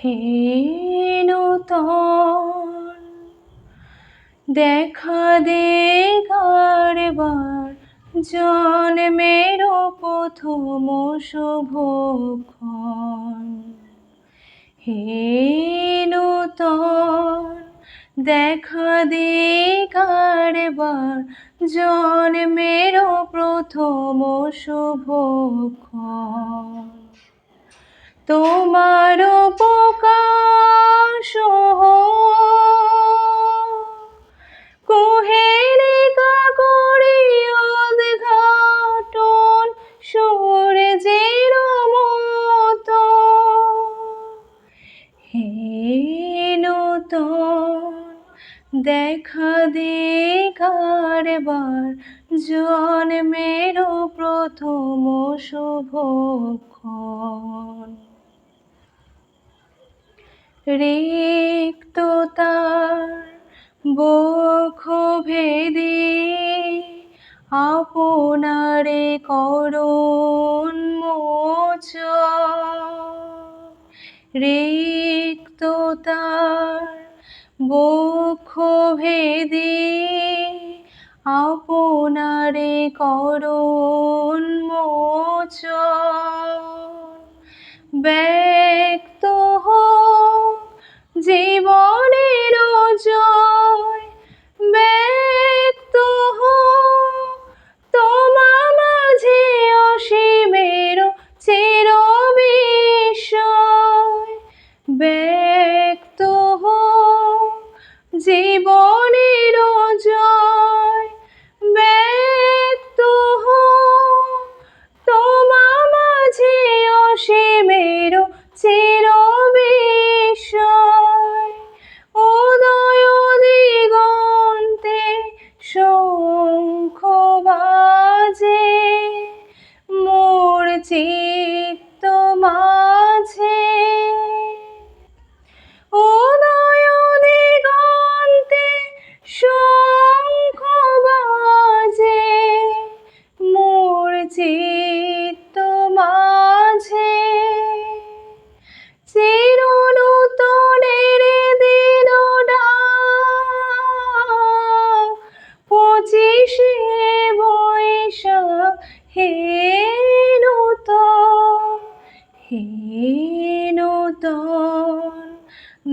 হে দেখা দে কারবার জন্মের প্রথম শুভক্ষণ হে দেখা দে কারবার জন্মের প্রথম শুভক্ষণ তোমার প্রকাশ কোহেলিকা করি উদ্ঘাটন সূর্যের মতো। হে নূতন, দেখা দে কারবার জন্মের প্রথম শুভক্ষণ রিক্ততার বক্ষ ভেদে আপনারে করুণ মোচ রিক্ততার বক্ষ ভেদে আপনারে করুণ মোচ জীবনের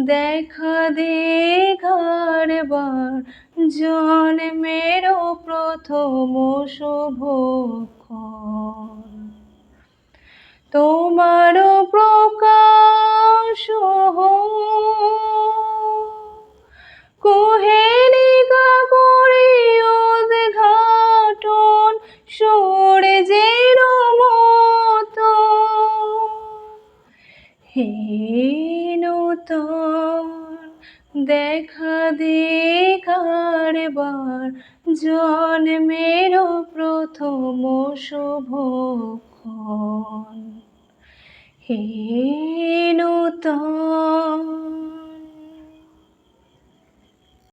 দেখা দে কারবার জন্মের প্রথম শুভক্ষণ তোমার প্রকাশ কোহেলিকা করি উদ্ঘাটন সূর্যের মতো। হে নূতন দেখা দে কারবার জন্মের প্রথম শুভক্ষণ হে নূতন